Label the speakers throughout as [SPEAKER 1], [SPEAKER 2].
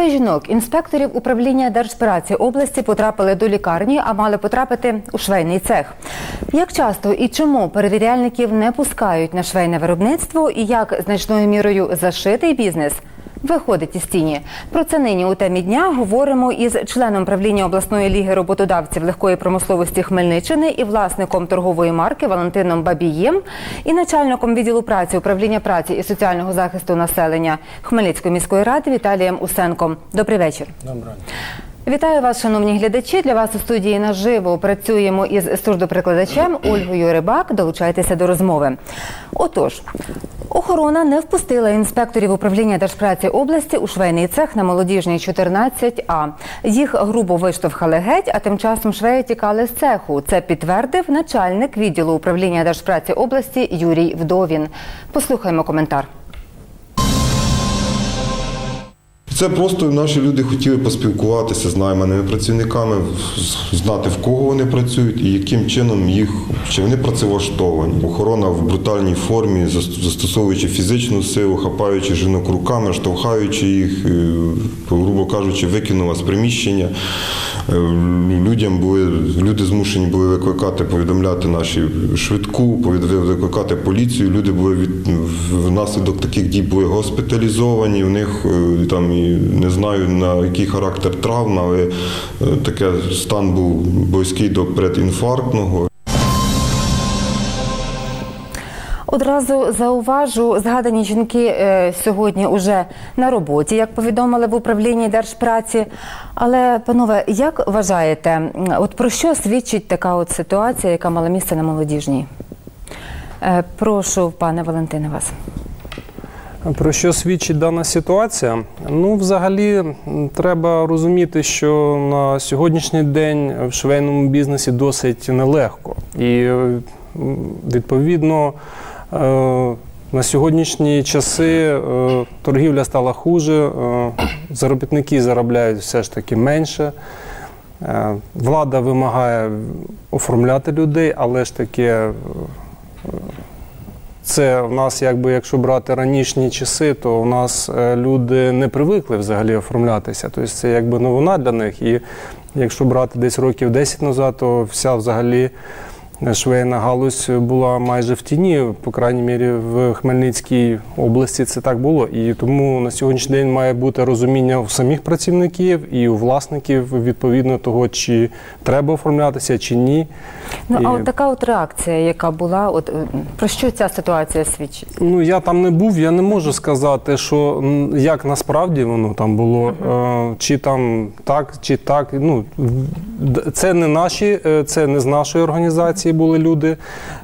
[SPEAKER 1] Двоє жінок, інспекторів управління Держпраці області, потрапили до лікарні, а мали потрапити у швейний цех. Як часто і чому перевіряльників не пускають на швейне виробництво і як значною мірою зашитий бізнес? Виходить із тіні. Про це нині у темі дня говоримо із членом правління обласної ліги роботодавців легкої промисловості Хмельниччини і власником торгової марки Валентином Бабієм і начальником відділу праці управління праці і соціального захисту населення Хмельницької міської ради Віталієм Усенком. Добрий вечір.
[SPEAKER 2] Добре.
[SPEAKER 1] Вітаю вас, шановні глядачі. Для вас у студії наживо працюємо із сурдоприкладачем Ольгою Рибак. Долучайтеся до розмови. Отож, охорона не впустила інспекторів управління Держпраці області у швейний цех на молодіжній 14А. Їх грубо виштовхали геть, а тим часом швеї тікали з цеху. Це підтвердив начальник відділу управління Держпраці області Юрій Вдовін. Послухаймо коментар.
[SPEAKER 3] Це просто наші люди хотіли поспілкуватися з найманими працівниками, знати в кого вони працюють і яким чином їх чи вони працевлаштовані. Охорона в брутальній формі, застосовуючи фізичну силу, хапаючи жінок руками, штовхаючи їх, е, грубо кажучи, викинула з приміщення. Е, Людям були люди змушені були викликати, повідомляти наші швидку, викликати поліцію. Люди були від внаслідок таких дій були госпіталізовані. У них е, там і не знаю на який характер травм, але е, таке стан був близький до предінфарктного.
[SPEAKER 1] Одразу зауважу, згадані жінки е, сьогодні уже на роботі, як повідомили в управлінні держпраці. Але, панове, як вважаєте, от про що свідчить така от ситуація, яка мала місце на молодіжній? Е, прошу, пане Валентине, вас.
[SPEAKER 2] Про що свідчить дана ситуація? Ну, взагалі, треба розуміти, що на сьогоднішній день в швейному бізнесі досить нелегко. І відповідно е, на сьогоднішні часи е, торгівля стала хуже, е, заробітники заробляють все ж таки менше. Влада вимагає оформляти людей, але ж таки це в нас, якби якщо брати ранішні часи, то у нас е, люди не привикли взагалі оформлятися. Тобто це якби новина для них. І якщо брати десь років 10 назад, то вся взагалі швейна галузь була майже в тіні, по крайній мірі в Хмельницькій області це так було. І тому на сьогоднішній день має бути розуміння у самих працівників і у власників відповідно того, чи треба оформлятися, чи ні.
[SPEAKER 1] Ну а
[SPEAKER 2] І-
[SPEAKER 1] от така от реакція, яка була, от е, про що ця ситуація свідчить?
[SPEAKER 2] Ну я там не був, я не можу сказати, що як насправді воно там було, е, чи там так, чи так. Ну це не наші, е, це не з нашої організації були люди,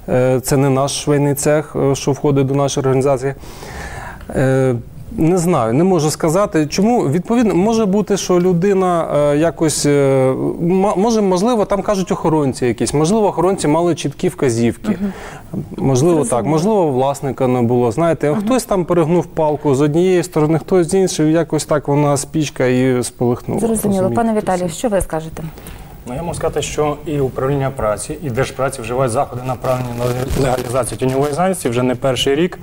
[SPEAKER 2] е, це не наш швейний цех, е, що входить до нашої організації. Е, Не знаю, не можу сказати. Чому відповідно може бути, що людина якось може, можливо, там кажуть охоронці якісь, можливо, охоронці мали чіткі вказівки. Можливо, так, можливо, власника не було. Знаєте, хтось там перегнув палку з однієї сторони, хтось з іншої, якось так вона спічка і сполихнула.
[SPEAKER 1] Зрозуміло, пане Віталію, що ви скажете?
[SPEAKER 4] Ну, я можу сказати, що і управління праці, і держпраці вживають заходи направлені на легалізацію тіньової зайнятості вже не перший рік.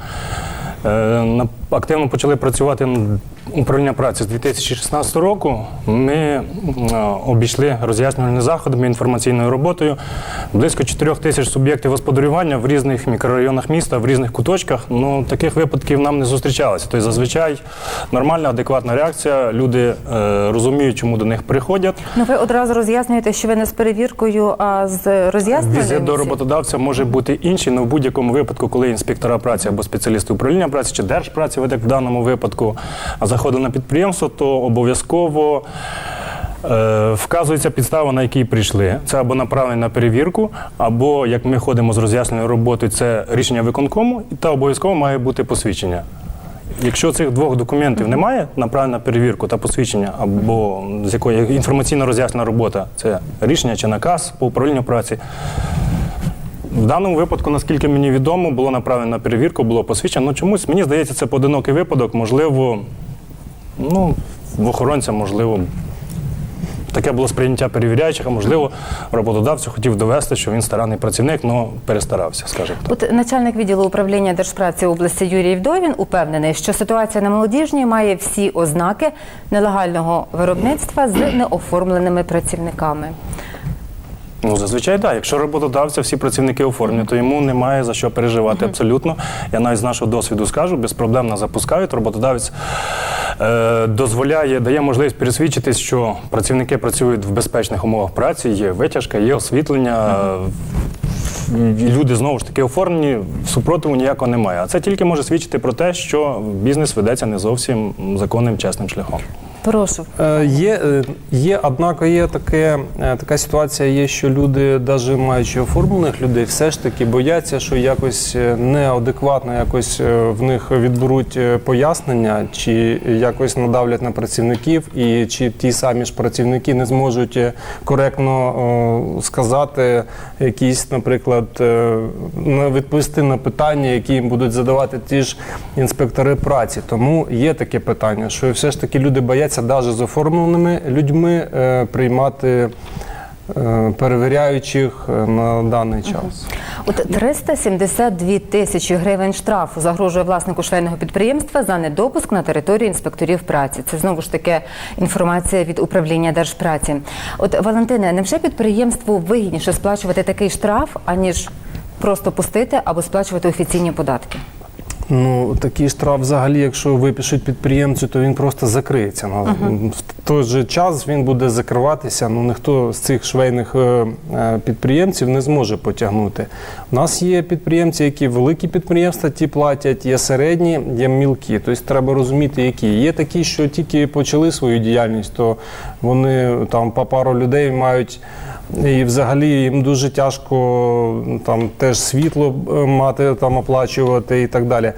[SPEAKER 4] Е, Активно почали працювати управління праці з 2016 року. Ми обійшли роз'яснювальними заходами, інформаційною роботою. Близько 4 тисяч суб'єктів господарювання в різних мікрорайонах міста, в різних куточках. Ну, таких випадків нам не зустрічалося. Тобто, зазвичай нормальна, адекватна реакція. Люди е, розуміють, чому до них приходять.
[SPEAKER 1] Ну ви одразу роз'яснюєте, що ви не з перевіркою, а з роз'ясненням.
[SPEAKER 4] Візит до роботодавця може бути інший, але в будь-якому випадку, коли інспектора праці або спеціалісти управління праці чи держпраці, от як в даному випадку, заходили на підприємство, то обов'язково. е, Вказується підстава, на якій прийшли. Це або направлення на перевірку, або як ми ходимо з роз'ясненою роботою, це рішення виконкому, та обов'язково має бути посвідчення. Якщо цих двох документів немає, направлення на перевірку та посвідчення, або з якої інформаційно роз'яснена робота, це рішення чи наказ по управлінню праці. В даному випадку, наскільки мені відомо, було направлено на перевірку, було посвідчено. Ну чомусь мені здається, це поодинокий випадок, можливо, ну, в охоронця, можливо, таке було сприйняття перевіряючих, а можливо, роботодавцю хотів довести, що він старанний працівник, але перестарався, скажімо так.
[SPEAKER 1] От начальник відділу управління Держпраці області Юрій Вдовін упевнений, що ситуація на молодіжній має всі ознаки нелегального виробництва з неоформленими працівниками.
[SPEAKER 4] Ну, зазвичай так. Якщо роботодавця всі працівники оформлені, то йому немає за що переживати абсолютно. Я навіть з нашого досвіду скажу, безпроблемно запускають. Роботодавець е, дозволяє, дає можливість пересвідчитись, що працівники працюють в безпечних умовах праці, є витяжка, є освітлення. Люди знову ж таки оформлені, супротиву ніякого немає. А це тільки може свідчити про те, що бізнес ведеться не зовсім законним чесним шляхом.
[SPEAKER 1] Прошу.
[SPEAKER 2] Е, Є, е, є, однак є таке, е, така ситуація, є, що люди, навіть маючи оформлених людей, все ж таки бояться, що якось неадекватно якось в них відберуть пояснення, чи якось надавлять на працівників, і чи ті самі ж працівники не зможуть коректно сказати якісь, наприклад, відповісти на питання, які їм будуть задавати ті ж інспектори праці. Тому є таке питання, що все ж таки люди бояться навіть з оформленими людьми е, приймати е, перевіряючих е, на даний час.
[SPEAKER 1] От 372 тисячі гривень штрафу загрожує власнику швейного підприємства за недопуск на території інспекторів праці. Це знову ж таки інформація від управління держпраці. От Валентине, невже підприємству вигідніше сплачувати такий штраф, аніж просто пустити або сплачувати офіційні податки?
[SPEAKER 2] Ну, такий штраф взагалі, якщо випишуть підприємцю, то він просто закриється. Ну, В той же час він буде закриватися. Ну ніхто з цих швейних е, е, підприємців не зможе потягнути. У нас є підприємці, які великі підприємства ті платять, є середні, є мілкі. Тобто треба розуміти, які. Є такі, що тільки почали свою діяльність, то вони там по пару людей мають. І взагалі їм дуже тяжко там теж світло е, мати, там оплачувати і так далі.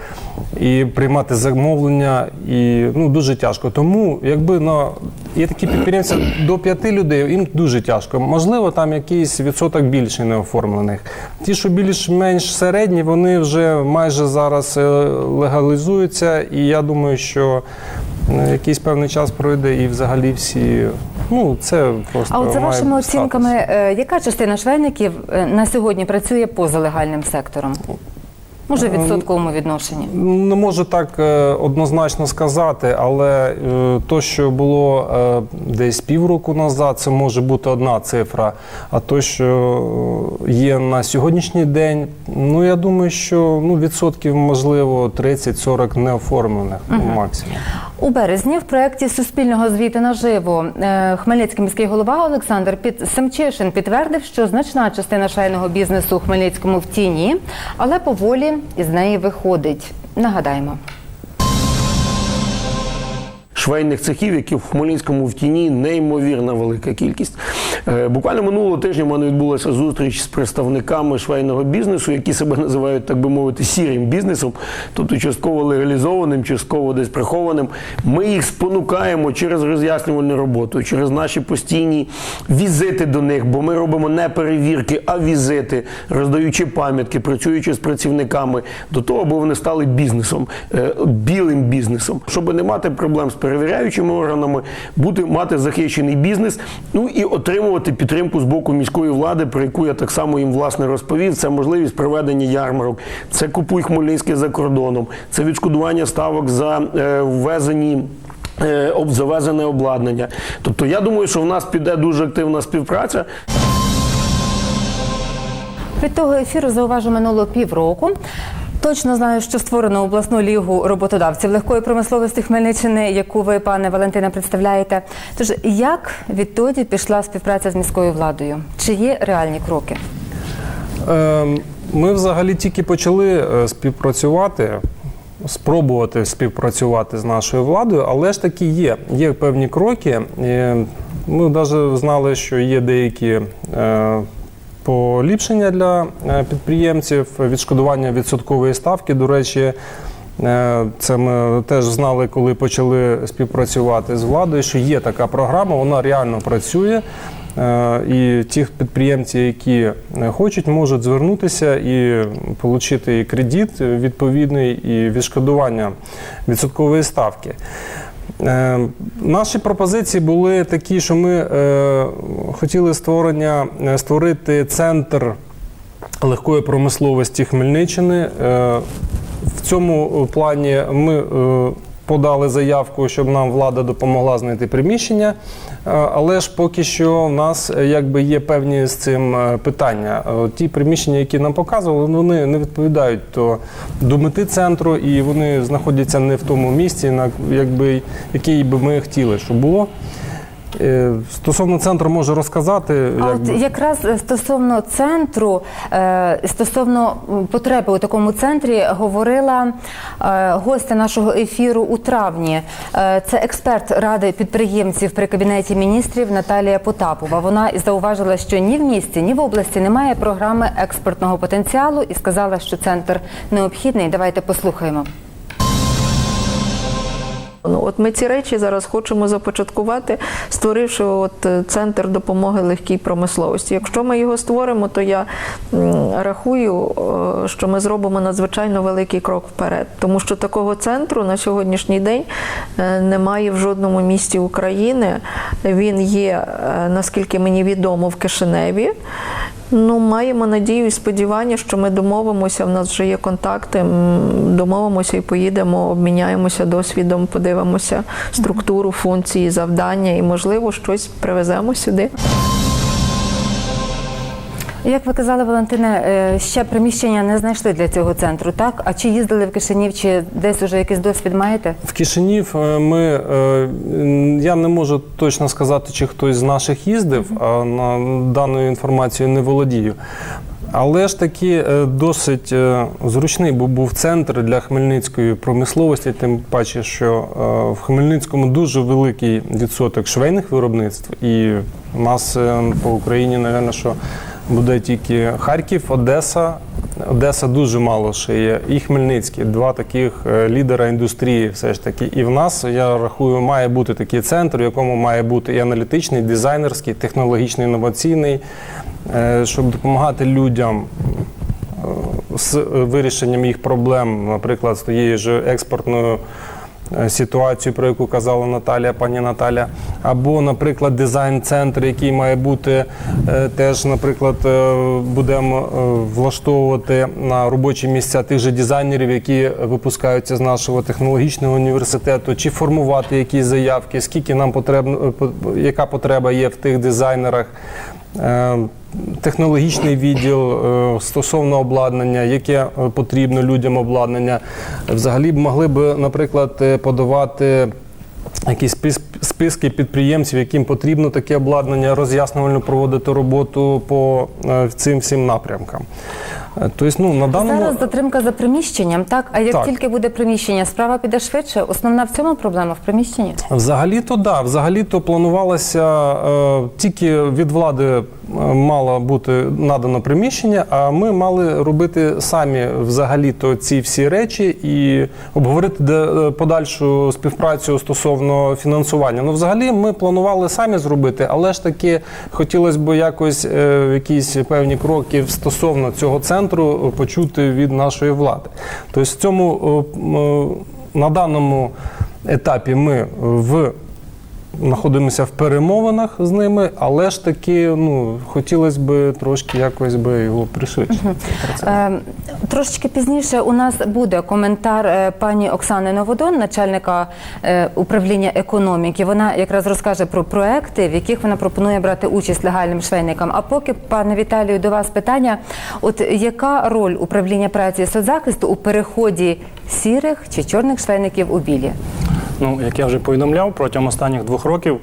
[SPEAKER 2] І приймати замовлення, і ну дуже тяжко. Тому якби на є такі підприємці до п'яти людей, їм дуже тяжко. Можливо, там якийсь відсоток більше неоформлених. Ті, що більш-менш середні, вони вже майже зараз е, легалізуються, і я думаю, що е, якийсь певний час пройде, і взагалі всі. Ну, це просто
[SPEAKER 1] А от за
[SPEAKER 2] має
[SPEAKER 1] вашими
[SPEAKER 2] статись.
[SPEAKER 1] оцінками, е, яка частина швейників е, на сьогодні працює поза легальним сектором? Може, в відсотковому відношенні?
[SPEAKER 2] Не можу так е, однозначно сказати, але то, що було десь півроку назад, це може бути одна цифра. А то, що є на сьогоднішній день, ну я думаю, що ну, відсотків можливо 30-40 неоформлених ну, максимум.
[SPEAKER 1] У березні в проєкті Суспільного звіту наживо е, Хмельницький міський голова Олександр. Семчишин підтвердив, що значна частина шайного бізнесу у Хмельницькому в тіні, але поволі із неї виходить. Нагадаємо.
[SPEAKER 5] Швейних цехів, які в Хмельницькому в тіні неймовірна велика кількість. Е, Буквально минулого тижня в мене відбулася зустріч з представниками швейного бізнесу, які себе називають, так би мовити, сірим бізнесом, тобто частково легалізованим, частково десь прихованим. Ми їх спонукаємо через роз'яснювальну роботу, через наші постійні візити до них, бо ми робимо не перевірки, а візити, роздаючи пам'ятки, працюючи з працівниками до того, аби вони стали бізнесом, е, білим бізнесом, щоб не мати проблем з перевіряючими органами, бути мати захищений бізнес, ну і отримувати підтримку з боку міської влади, про яку я так само їм власне розповів. Це можливість проведення ярмарок, це купуй Хмельницький за кордоном, це відшкодування ставок за е, ввезені. е, Завезене обладнання. Тобто я думаю, що в нас піде дуже активна співпраця.
[SPEAKER 1] Від того ефіру зауважу минуло півроку. Точно знаю, що створено обласну лігу роботодавців легкої промисловості Хмельниччини, яку ви, пане Валентине, представляєте. Тож як відтоді пішла співпраця з міською владою? Чи є реальні кроки?
[SPEAKER 2] Ем, Ми взагалі тільки почали е, співпрацювати, спробувати співпрацювати з нашою владою, але ж таки є. Є певні кроки. Ми навіть знали, що є деякі е, поліпшення для е, підприємців, відшкодування відсоткової ставки. До речі, Е, Це ми теж знали, коли почали співпрацювати з владою, що є така програма, вона реально працює. Е, І ті підприємці, які хочуть, можуть звернутися і отримати і кредит відповідний, і відшкодування відсоткової ставки. Е, наші пропозиції були такі, що ми е, хотіли створення, е, створити центр легкої промисловості Хмельниччини. В цьому плані ми подали заявку, щоб нам влада допомогла знайти приміщення. Е, Але ж поки що в нас е, якби є певні з цим е, питання. Ті приміщення, які нам показували, вони не відповідають то до мети центру, і вони знаходяться не в тому місці, на якби який би ми хотіли, щоб було. Е, Стосовно центру можу розказати.
[SPEAKER 1] А
[SPEAKER 2] якби.
[SPEAKER 1] от якраз стосовно центру, е, стосовно потреби у такому центрі, говорила е, гостя нашого ефіру у травні. Це експерт ради підприємців при кабінеті міністрів Наталія Потапова. Вона зауважила, що ні в місті, ні в області немає програми експортного потенціалу і сказала, що центр необхідний. Давайте послухаємо.
[SPEAKER 6] Ну, от ми ці речі зараз хочемо започаткувати, створивши от е, центр допомоги легкій промисловості. Якщо ми його створимо, то я рахую, е, що ми зробимо надзвичайно великий крок вперед, тому що такого центру на сьогоднішній день е, немає в жодному місті України. Він є, наскільки мені відомо, в Кишиневі. Ну, маємо надію і сподівання, що ми домовимося. В нас вже є контакти. Домовимося і поїдемо, обміняємося досвідом, подивимося структуру, функції, завдання і, можливо, щось привеземо сюди.
[SPEAKER 1] Як ви казали, Валентина, е, ще приміщення не знайшли для цього центру, так? А чи їздили в Кишинів, чи десь уже якийсь досвід маєте?
[SPEAKER 2] В Кишинів е, ми е, я не можу точно сказати, чи хтось з наших їздив, а на даною інформацією не володію. Але ж таки досить зручний був, був центр для хмельницької промисловості, тим паче, що в Хмельницькому дуже великий відсоток швейних виробництв, і нас по Україні, напевно, що буде тільки Харків, Одеса. Одеса дуже мало шиє, і Хмельницький два таких е, лідера індустрії, все ж таки. І в нас я рахую, має бути такий центр, в якому має бути і аналітичний, і дизайнерський, технологічний, інноваційний, е, щоб допомагати людям е, з вирішенням їх проблем, наприклад, з тією ж експортною е, ситуацією, про яку казала Наталія, пані Наталя, або, наприклад, дизайн-центр, який має бути е, теж, наприклад, е, будемо влаштовувати на робочі місця тих же дизайнерів, які випускаються з нашого технологічного університету, чи формувати якісь заявки, скільки нам потрібно, яка потреба є в тих дизайнерах. Е, Технологічний відділ е, стосовно обладнання, яке е, потрібно людям обладнання, взагалі могли б, наприклад, подавати якісь списки підприємців, яким потрібно таке обладнання, роз'яснювально проводити роботу по е, цим всім напрямкам. Е, Тобто, ну на даному
[SPEAKER 1] Зараз затримка за приміщенням, так? А як
[SPEAKER 2] Так.
[SPEAKER 1] тільки буде приміщення, справа піде швидше. Основна в цьому проблема в приміщенні.
[SPEAKER 2] Взагалі-то да, взагалі-то планувалося е, тільки від влади мало бути надано приміщення, а ми мали робити самі взагалі-то ці всі речі і обговорити подальшу співпрацю стосовно фінансування. Ну, взагалі, ми планували самі зробити, але ж таки хотілося б якось е, якісь певні кроки стосовно цього центру почути від нашої влади. Тобто, в цьому е, е, на даному етапі ми в знаходимося в перемовинах з ними, але ж таки, ну хотілося б трошки якось би його пришвидшити.
[SPEAKER 1] Е, трошечки пізніше у нас буде коментар е, пані Оксани Новодон, начальника е, управління економіки. Вона якраз розкаже про проекти, в яких вона пропонує брати участь легальним швейникам. А поки, пане Віталію, до вас питання: от яка роль управління праці і соцзахисту у переході сірих чи чорних швейників у білі?
[SPEAKER 4] Ну, як я вже повідомляв, протягом останніх двох років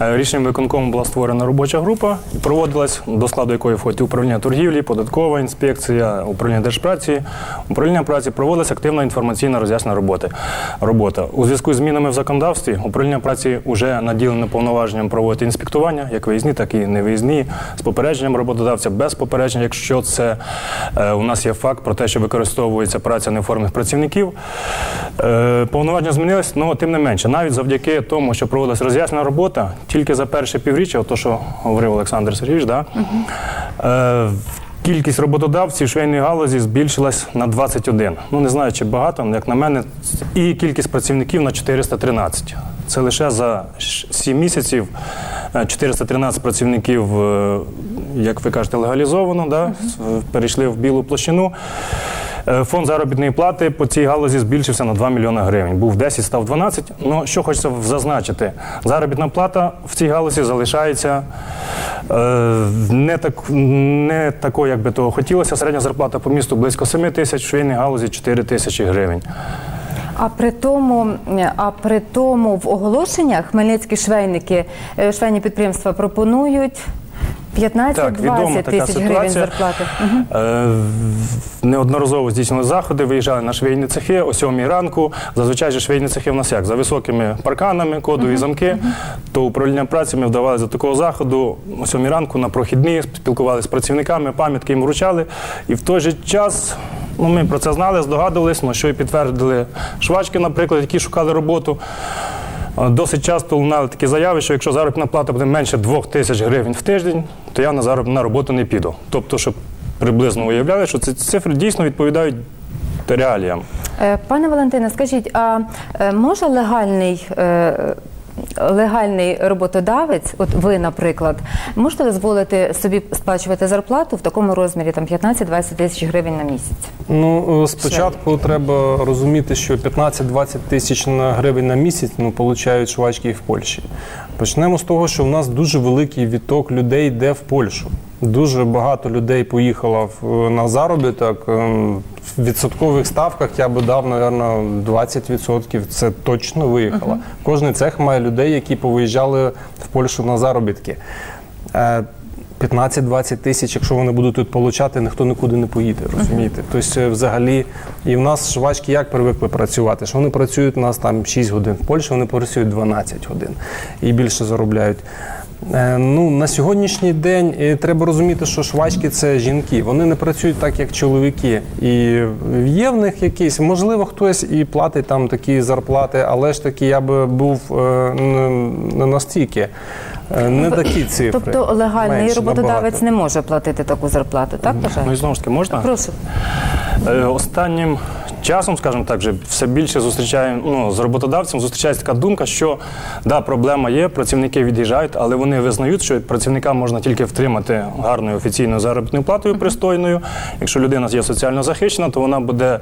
[SPEAKER 4] е, рішенням виконкому була створена робоча група, і проводилась до складу якої входить управління торгівлі, податкова інспекція, управління держпраці. Управління праці проводилась активна інформаційна роз'ясна робота. робота. У зв'язку з змінами в законодавстві управління праці вже наділене повноваженням проводити інспектування, як виїзні, так і невиїзні, з попередженням роботодавця, без попередження, якщо це е, у нас є факт про те, що використовується праця неоформлених працівників. Е, повноваження змінилось, але тим не менше, навіть завдяки тому, що проводилась роз'яснена робота, тільки за перше півріччя, то що говорив Олександр Сергійович, да, е, Кількість роботодавців швейної галузі збільшилась на 21. Ну не знаю, чи багато, але як на мене, і кількість працівників на 413. Це лише за 7 місяців е, 413 працівників, е, як ви кажете, легалізовано, да, перейшли в білу площину. Е, Фонд заробітної плати по цій галузі збільшився на 2 мільйони гривень. Був 10, став 12. Ну, що хочеться зазначити, заробітна плата в цій галузі залишається е, не, так, не такою, як би того хотілося. Середня зарплата по місту близько 7 тисяч, в швейній галузі 4 тисячі гривень.
[SPEAKER 1] А при тому, а при тому в оголошеннях хмельницькі швейники, е, швейні підприємства пропонують 15-20
[SPEAKER 4] відома така
[SPEAKER 1] тисяч гривень
[SPEAKER 4] ситуація.
[SPEAKER 1] зарплати. Мгм.
[SPEAKER 4] Е, в- Неодноразово здійснили заходи, виїжджали на швейні цехи о 7 ранку. Зазвичай же швейні цехи в нас як? За високими парканами, кодові замки. То управління праці ми вдавалися до такого заходу о 7 ранку на прохідні, спілкувалися з працівниками, пам'ятки їм вручали. І в той же час ну, ми про це знали, здогадувались, ну, що і підтвердили швачки, наприклад, які шукали роботу. Досить часто лунали такі заяви, що якщо заробітна плата буде менше 2 тисяч гривень в тиждень, то я на зароб... роботу не піду. Тобто, щоб приблизно уявляли, що ці цифри дійсно відповідають реаліям.
[SPEAKER 1] Е, Пане Валентине, скажіть, а е, може легальний, е, легальний роботодавець, от ви, наприклад, можете дозволити собі сплачувати зарплату в такому розмірі там 15-20 тисяч гривень на місяць?
[SPEAKER 2] Ну, спочатку спочатку треба розуміти, що 15-20 тисяч на гривень на місяць ну, получають швачки і в Польщі. Почнемо з того, що в нас дуже великий відток людей йде в Польщу. Дуже багато людей поїхало на заробіток. Ем, В відсоткових ставках я би дав, мабуть, 20%. Це точно виїхало. Кожний цех має людей, які повиїжджали в Польщу на заробітки. Е, 15-20 тисяч, якщо вони будуть тут получати, ніхто нікуди не поїде, розумієте? Тобто, е, взагалі, і в нас швачки як привикли працювати? Що вони працюють у нас там 6 годин, в Польщі вони працюють 12 годин і більше заробляють. Е, Ну, на сьогоднішній день е, треба розуміти, що швачки це жінки. Вони не працюють так, як чоловіки. І є в них якісь, можливо, хтось і платить там такі зарплати, але ж таки я би був е, не, не настільки. е, Не такі цифри.
[SPEAKER 1] Тобто легальний
[SPEAKER 2] Менше
[SPEAKER 1] роботодавець
[SPEAKER 2] набагато.
[SPEAKER 1] не може платити таку зарплату, так
[SPEAKER 4] Ну і знову ж таки, можна?
[SPEAKER 1] Прошу.
[SPEAKER 4] Останнім часом, скажімо так, вже все більше зустрічаємо ну, з роботодавцем, зустрічається така думка, що да, проблема є, працівники від'їжджають, але вони визнають, що працівника можна тільки втримати гарною офіційною заробітною платою пристойною. Якщо людина є соціально захищена, то вона буде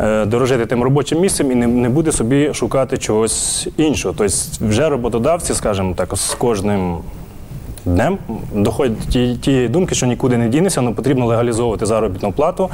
[SPEAKER 4] е, дорожити тим робочим місцем і не, не буде собі шукати чогось іншого. Тобто вже роботодавці, скажімо так, з кожним днем доходять до ті- тієї думки, що нікуди не дінеться, але потрібно легалізовувати заробітну плату,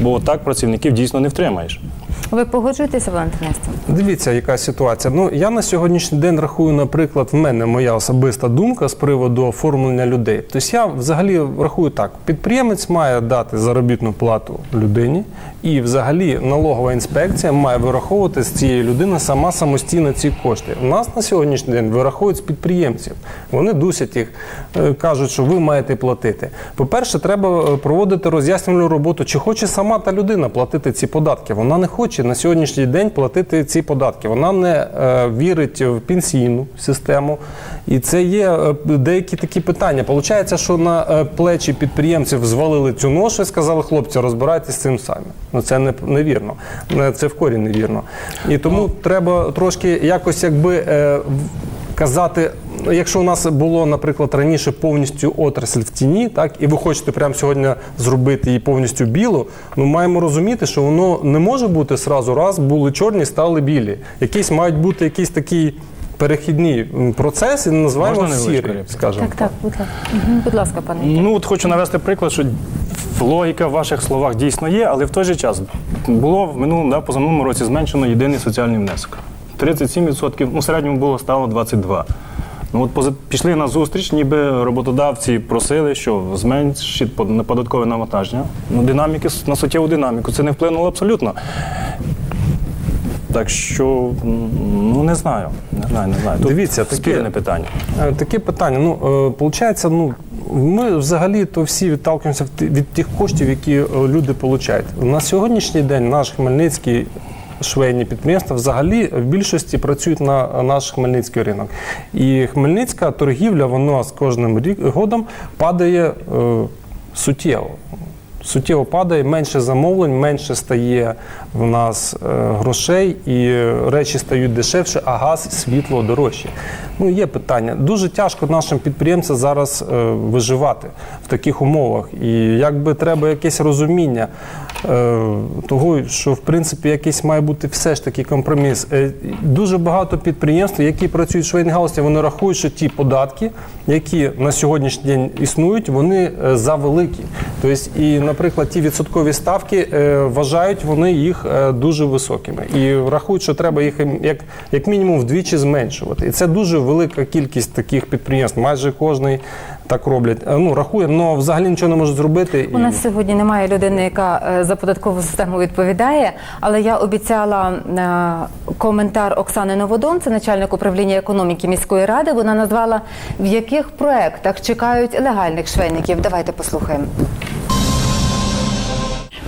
[SPEAKER 4] бо так працівників дійсно не втримаєш.
[SPEAKER 1] Ви погоджуєтеся, Валентине, з?
[SPEAKER 2] Дивіться, яка ситуація. Ну я на сьогоднішній день рахую, наприклад, в мене моя особиста думка з приводу оформлення людей. Тобто я взагалі рахую так: підприємець має дати заробітну плату людині, і взагалі налогова інспекція має вираховувати з цієї людини сама самостійно ці кошти. У нас на сьогоднішній день вираховують з підприємців. Вони дусять їх, е, кажуть, що ви маєте платити. По-перше, треба е, проводити роз'яснювальну роботу, чи хоче сама та людина платити ці податки. Вона не хоче на сьогоднішній день платити ці податки. Вона не е, вірить в пенсійну систему. І це є е, деякі такі питання. Получається, що на е, плечі підприємців звалили цю ношу і сказали, хлопці, розбирайтесь з цим самі. Ну це не невірно. Це в корінь невірно. І тому треба трошки якось якби. казати, ну, якщо у нас було, наприклад, раніше повністю отрасль в тіні, так і ви хочете прямо сьогодні зробити її повністю білу, ми маємо розуміти, що воно не може бути сразу раз, були чорні, стали білі. Якісь мають бути якийсь такий перехідний м, процес, і називаємо сірий, скажімо
[SPEAKER 1] Так, так, будь ласка. Мгм. Будь ласка, пане.
[SPEAKER 4] Ну от хочу навести приклад, що логіка в ваших словах дійсно є, але в той же час було в минулому, да, позаминулому році зменшено єдиний соціальний внесок. 37%, ну в середньому було стало 22%. Ну от пози- пішли на зустріч, ніби роботодавці просили, що зменшить под- податкове навантаження. Ну, динаміки с- на суттєву динаміку. Це не вплинуло абсолютно. Так що, м, ну не знаю. Не знаю, не знаю. Тут
[SPEAKER 2] Дивіться, таке-
[SPEAKER 4] спірне питання.
[SPEAKER 2] Е, Таке питання. Ну, е, получається, ну, ми взагалі то всі відталкуємося в ті- від тих коштів, які е, люди получають. На сьогоднішній день наш Хмельницький швейні підприємства взагалі в більшості працюють на наш хмельницький ринок. І хмельницька торгівля, вона з кожним рік- годом падає е, суттєво. суттєво падає, менше замовлень, менше стає в нас е, грошей, і речі стають дешевше, а газ, світло дорожче. Ну, є питання. Дуже тяжко нашим підприємцям зараз е, виживати в таких умовах. І якби треба якесь розуміння е, того, що в принципі якийсь має бути все ж таки компроміс. Е, дуже багато підприємств, які працюють в швейній галузі, вони рахують, що ті податки, які на сьогоднішній день існують, вони е, завеликі. Тобто, і, наприклад, ті відсоткові ставки е, вважають вони їх е, дуже високими і рахують, що треба їх ем, як, як мінімум вдвічі зменшувати. І це дуже велика кількість таких підприємств. Майже кожний так роблять. Е, Ну рахує, але взагалі нічого не може зробити.
[SPEAKER 1] У нас сьогодні немає людини, яка е, за податкову систему відповідає, але я обіцяла е, коментар Оксани Новодон, це начальник управління економіки міської ради. Вона назвала в яких проектах чекають легальних швейників. Давайте послухаємо.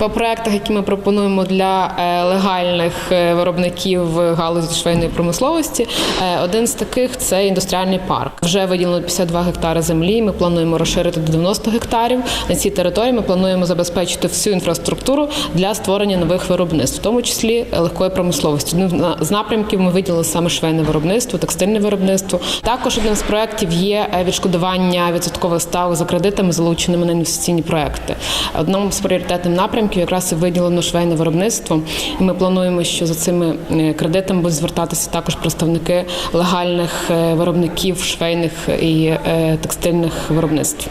[SPEAKER 7] По проектах, які ми пропонуємо для е, легальних е, виробників галузі швейної промисловості, е, один з таких це індустріальний парк. Вже виділено 52 гектари землі. Ми плануємо розширити до 90 гектарів. На цій території ми плануємо забезпечити всю інфраструктуру для створення нових виробництв, в тому числі легкої промисловості. Одним з напрямків ми виділили саме швейне виробництво, текстильне виробництво. Також одним з проєктів є відшкодування відсоткових ставок за кредитами, залученими на інвестиційні проекти. Одним з пріоритетних напрямків якраз і виділено швейне виробництво. І ми плануємо, що за цими е, кредитами будуть звертатися також представники легальних е, виробників швейних і е, текстильних виробництв.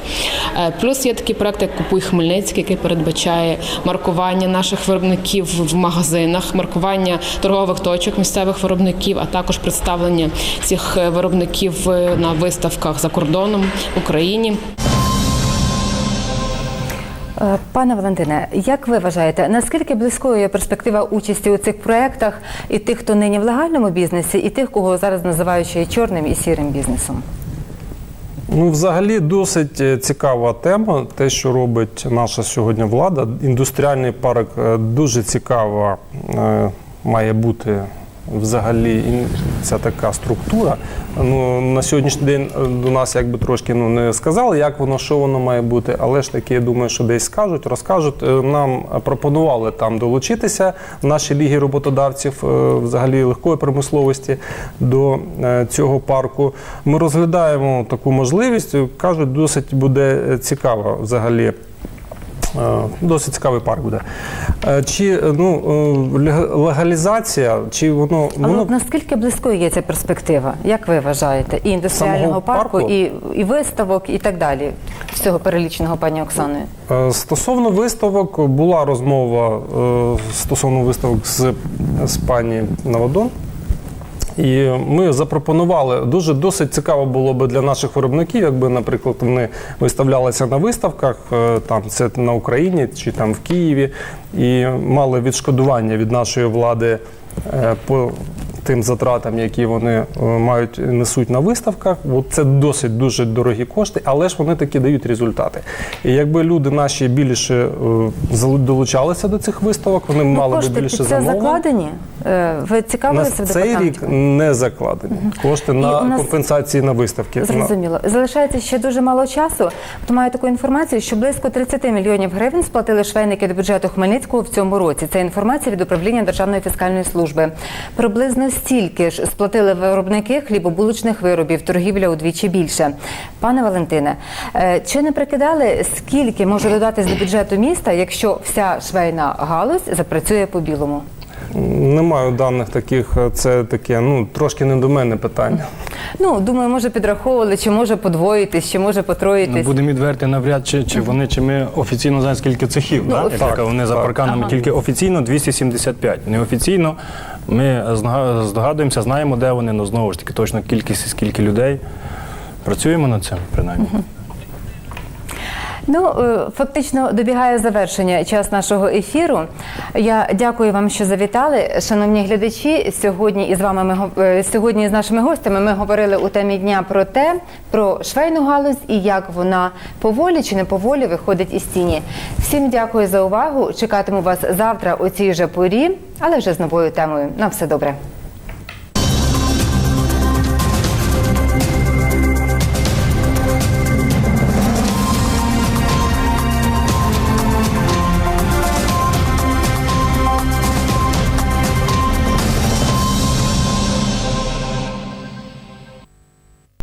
[SPEAKER 7] Плюс є такий проект, як Купуй Хмельницький, який передбачає маркування наших виробників в магазинах, маркування торгових точок місцевих виробників, а також представлення цих виробників на виставках за кордоном в Україні.
[SPEAKER 1] Е, Пане Валентине, як ви вважаєте, наскільки близькою є перспектива участі у цих проєктах і тих, хто нині в легальному бізнесі, і тих, кого зараз називають ще чорним і сірим бізнесом?
[SPEAKER 2] Ну, взагалі, досить е, цікава тема. Те, що робить наша сьогодні влада. Індустріальний парк е, дуже цікава має бути взагалі ця така структура. Ну, на сьогоднішній день е, до нас якби трошки ну, не сказали, як воно, що воно має бути, але ж таки, я думаю, що десь скажуть, розкажуть. Е, Нам пропонували там долучитися в нашій лігі роботодавців е, взагалі легкої промисловості до цього парку. Ми розглядаємо таку можливість. Кажуть, досить буде цікаво взагалі. Е, Досить цікавий парк буде. Е, Чи е, ну, легалізація, чи воно,
[SPEAKER 1] Але
[SPEAKER 2] воно
[SPEAKER 1] наскільки близькою є ця перспектива? Як ви вважаєте? І індустріального парку,
[SPEAKER 2] парку?
[SPEAKER 1] і, і виставок, і так далі, всього переліченого пані Оксаною?
[SPEAKER 2] Стосовно виставок була розмова стосовно виставок з, з пані Наводон. І ми запропонували дуже досить цікаво було би для наших виробників, якби, наприклад, вони виставлялися на виставках, е, там це на Україні чи там в Києві, і мали відшкодування від нашої влади е, по тим затратам, які вони е, мають несуть на виставках. От це досить дуже дорогі кошти, але ж вони таки дають результати. І якби люди наші більше е, долучалися до цих виставок, вони
[SPEAKER 1] Ну,
[SPEAKER 2] мали би більше
[SPEAKER 1] під це закладені? Е, Ви цікавилися в
[SPEAKER 2] цей рік не закладені кошти
[SPEAKER 1] І
[SPEAKER 2] на
[SPEAKER 1] нас-
[SPEAKER 2] компенсації на виставки. На-
[SPEAKER 1] Зрозуміло. Залишається ще дуже мало часу. От маю таку інформацію, що близько 30 мільйонів гривень сплатили швейники до бюджету Хмельницького в цьому році. Це інформація від управління Державної фіскальної служби. Приблизно стільки ж сплатили виробники хлібобулочних виробів, торгівля удвічі більше. Пане Валентине, е, чи не прикидали, скільки може додатись до бюджету міста, якщо вся швейна галузь запрацює по білому?
[SPEAKER 2] Не маю даних таких. Це таке, ну трошки не до мене питання.
[SPEAKER 1] Ну, думаю, може підраховували, чи може подвоїтись, чи може
[SPEAKER 4] Ну,
[SPEAKER 1] потроїтись.
[SPEAKER 4] будемо відверти навряд чи, чи вони, чи ми офіційно знаємо, скільки цехів. да?
[SPEAKER 1] так,
[SPEAKER 4] Як вони за
[SPEAKER 2] так.
[SPEAKER 4] парканами, тільки офіційно 275. Неофіційно ми здогадуємося, знаємо, де вони, але знову ж таки точно кількість і скільки людей. Працюємо над цим, принаймні.
[SPEAKER 1] Ну, е, фактично добігає завершення час нашого ефіру. Я дякую вам, що завітали, шановні глядачі. Сьогодні із вами ми е, сьогодні з нашими гостями ми говорили у темі дня про те, про швейну галузь і як вона поволі чи не поволі виходить із тіні. Всім дякую за увагу. Чекатиму вас завтра у цій же порі, але вже з новою темою. На все добре.